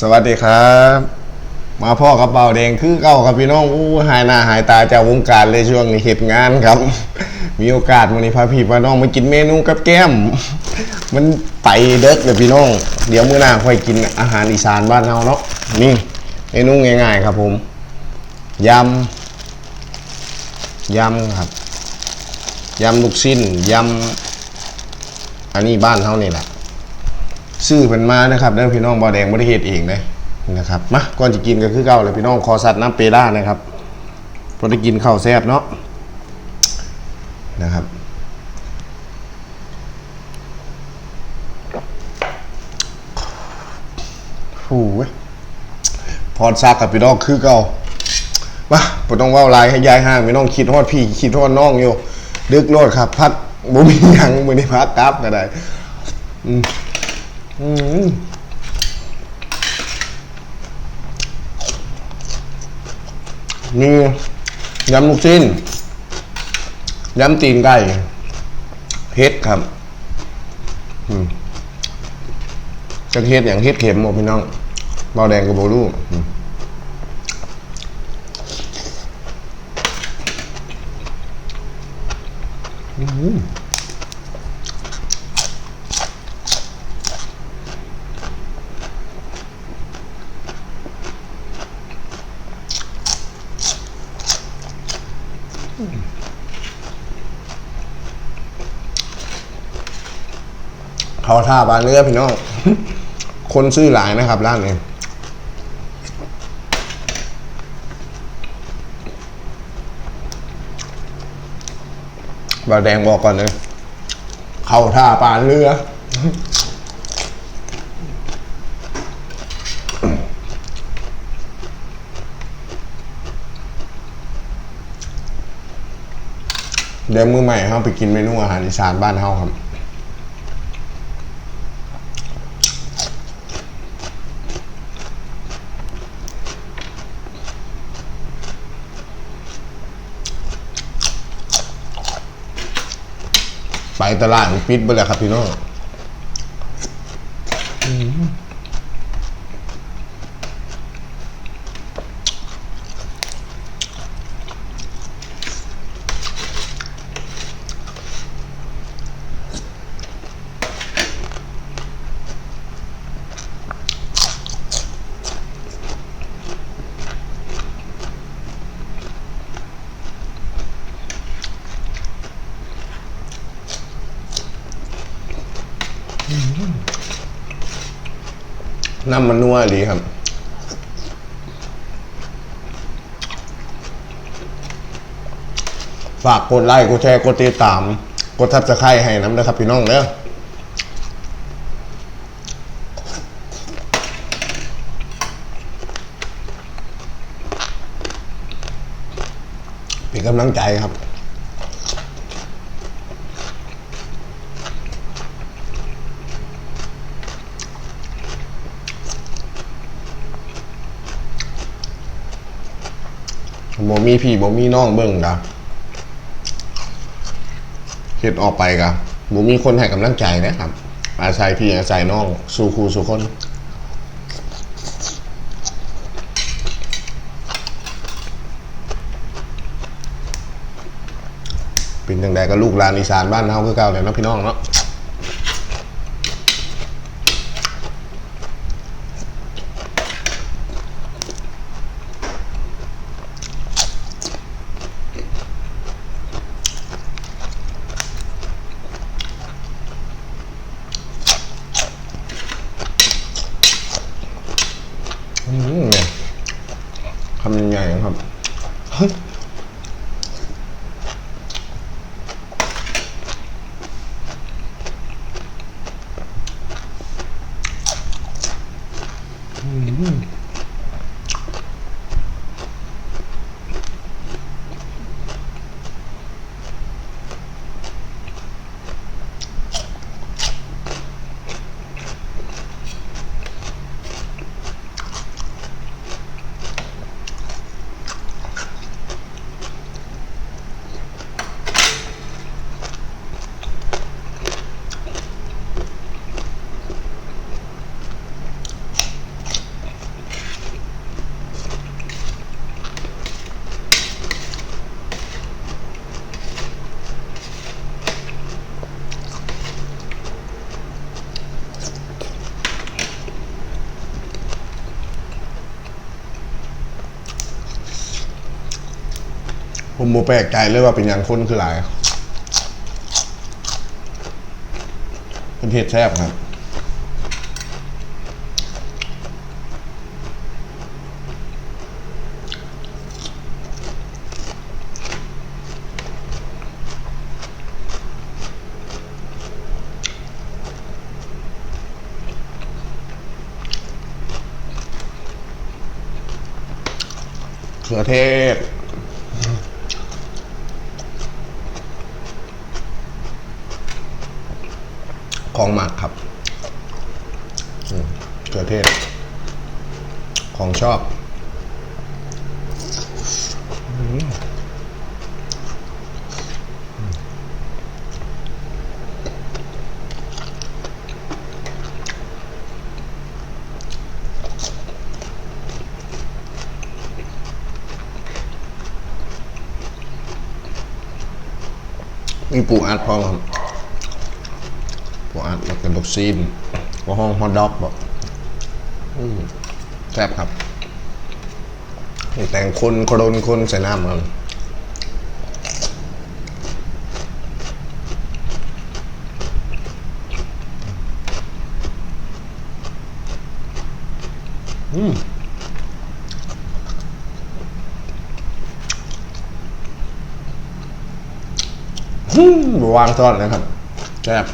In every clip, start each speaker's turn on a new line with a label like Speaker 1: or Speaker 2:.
Speaker 1: สวัสดีครับ มาพ่อกับเบาแดงคือเก้าครับพี่น้องอู้หายหน้าหายตาจากวงการเลยช่วงนี้เหตุงานครับ มีโอกาสวันนี้พาพี่พาน้องมากินเมนูกับแก้ม มันไปเด็กเลยพี่น้อง เดี๋ยวมื้อหน้าค่อยกินอาหารอีสานบ้านเราเนาะนี่เมนูง่ายๆครับผมยำยำครับยำลูกชิ้นยำอันนี้บ้านเท่านี่แหละ ซื้อเป็นมานะครับเด้อพี่น้องบอแดงบริเหตุเองเลยนะครับมาก่อนจะกินก็คือเก่าเลยพี่น้องคอสัตว์น้ำเปด้านะครับพอได้กินข้าวแซ่บเนาะนะครับหูวพรซักกับพี่น้องคือเก่ามาบ่ต้องว่าลายให้ยายห้างพี่น้องคิดฮอดพี่คิดฮอดน้องอยู่ดึกโลดครับ พัดบ่มียังมื้อนี้พักกลับก็ได้อืม มียำลูกชิ้นยำตีนไก่เฮ็ดครับอืมจะเฮ็ดอย่างเฮ็ดเข็มหมดพี่น้องเบาแดงกับโบลูอืม เขาท่าปลาเนื้อพี่น้อง คนซื้อหลายนะครับ ร้านนี้บาแดงบอกก่อนเลยเขาท่าปลาเรือเดี๋ยวมือใหม่เขาไปกินเมนูอาหารอีสานบ้านเขาครับ ตลาดปิดไปเลยครับพี่น้อง น้ำมันนัวดีครับ ฝากกดไลค์ กดแชร์ กดติดตาม กดทับสไครให้น้ำนะครับพี่น้องเด้อเป็นกำลังใจครับ บ่มีพี่บ่มีน้องเบิ่งกะเฮ็ดออกไปกะบ่มีคนให้กำลังใจนะครับ อาศัยพี่อาศัยน้อง สู่ครูสู่คนเป็นจังใดก็ลูกหลานอีสานบ้านเฮาคือเก่าและเนาะพี่น้องเนาะ ผมโมแปลกใจเลยว่าเป็นอย่างคนคือหลายเป็นเผ็ดแซ่บครับเขือเทศ ของหมักครับอืมเขือเทศ ของชอบมีปูอัดพร้อมครับ ปูอัดแล้วก็ลูกซีนก็ห้องฮอทดอกบอกอืมแซ่บครับ แต่งคนโครนคนใส่น้ำครับอืมวางทอดนะครับแซ่บ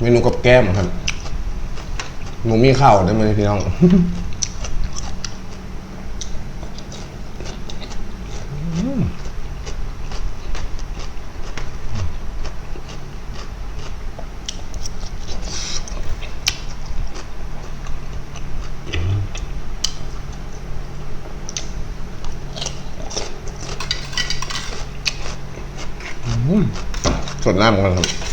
Speaker 1: เมนูกับแก้มครับหมูมีข้าวได้ไหมพี่น้องสดน้ำกันครับ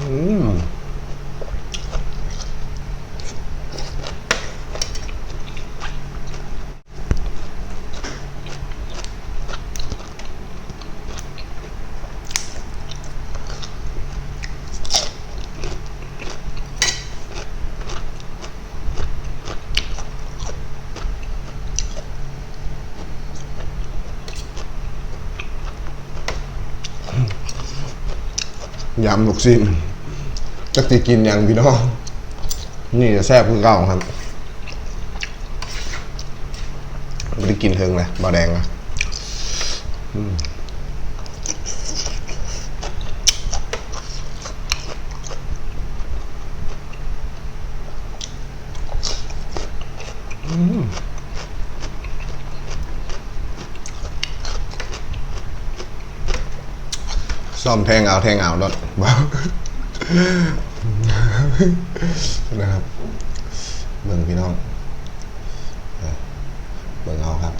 Speaker 1: อืม ยำลูกชิ้นจักจะกินอย่างพี่น้องนี่จะแซ่บคือเก่าครับไม่ได้กินเทิงเลยบาแดงนะอืมอืม ซ่อมแทงเอาแทงเอารถบ้านะครับเบิ่งพี่น้องเออเบิ่งเอาครับ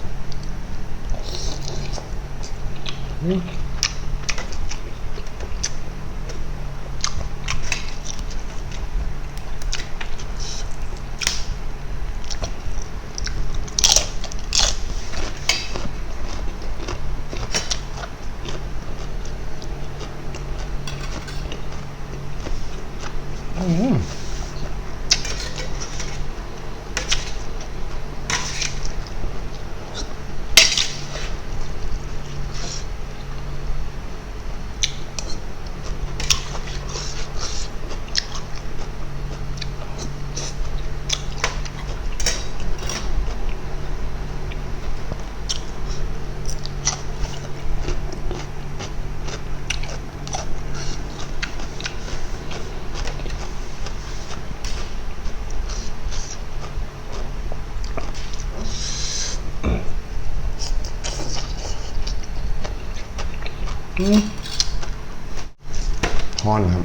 Speaker 1: ฮ้อนครับ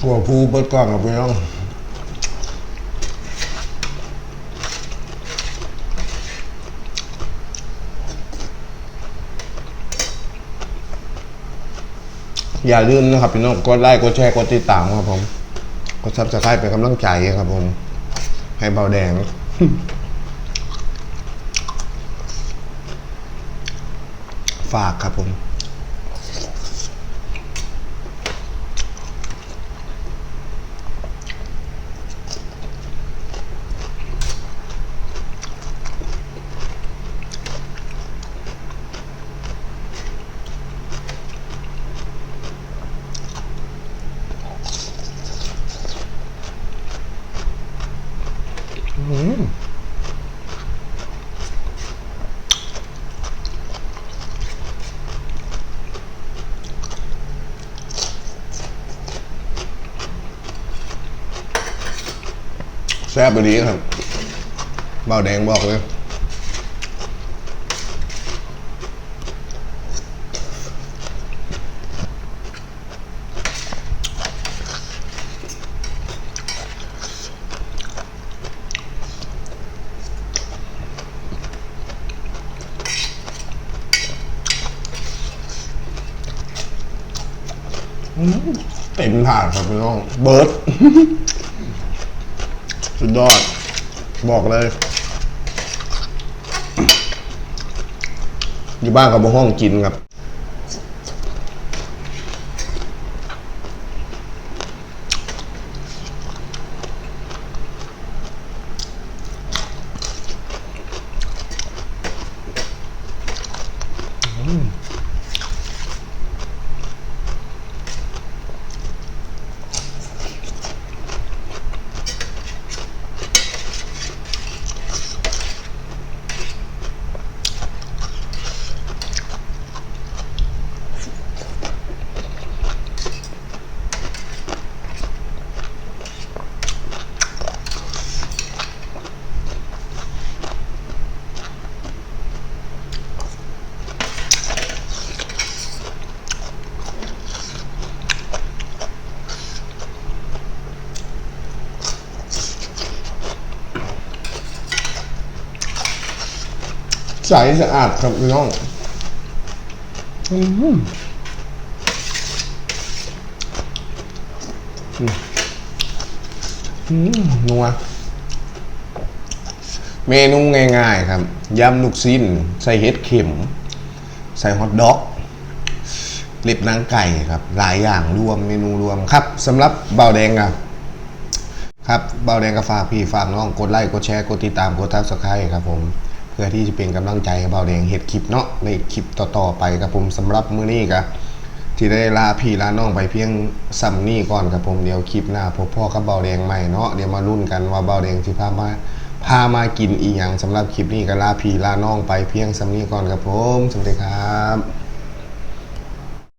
Speaker 1: หัวภูเปิดกล้องกับพี่น้องอย่าลืมนะครับพี่น้องกดไลค์กดแชร์กดติดตามครับผมกดซับสไครป์เป็นกำลังใจครับผม ให้เบาแดงฝากครับผม แซ่บไปดีครับเบาแดงบอกเลย เต็มถาดครับพี่น้อง เบิร์ดสุดยอด บอกเลย อยู่บ้านกับห้องกินครับ ใสสะอาดครับพี่น้องอืมอืมนัวเมนูง่ายๆครับยำลูกชิ้น ใส่เห็ดเข็ม ใส่ฮอทดอกเล็บนางไก่ครับ หลายอย่างรวมเมนูรวมครับสำหรับเบาแดงครับครับเบาแดงก็ฝากพี่ฝากน้องกดไลค์กดแชร์กดติดตามกดทักสไครต์ครับผม เพื่อที่จะเป็นกำลังใจให้เบาแดงเห็ดคลิปเนาะในคลิปต่อๆไปครับผมสำหรับมื้อนี้ก็ที่ได้ลาพี่ลาน้องไปเพียงซ้ำนี่ก่อนครับผมเดี๋ยวคลิปหน้าพบพ่อกับเบาแดงใหม่เนาะเดี๋ยวมาลุ้นกันว่าเบาแดงที่พามาพามากินอีหยังสำหรับคลิปนี้ก็ลาพี่ลาน้องไปเพียงซ้ำนี่ก่อนครับผมสวัสดีครับ